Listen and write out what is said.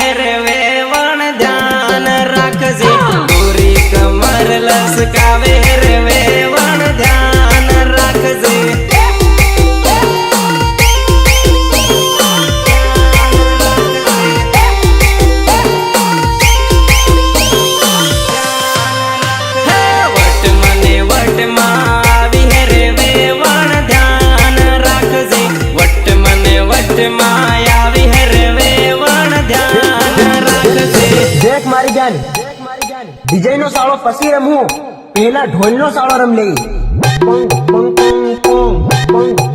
હેરવે વણ ધ્યાન રાખજે. પૂરી કમર લસકાવે. જાન ડીજે નો સાળો પછી રમવું પહેલા ઢોલ નો સાળો રમ લઈ. પંગ પંગ પંગ પંગ.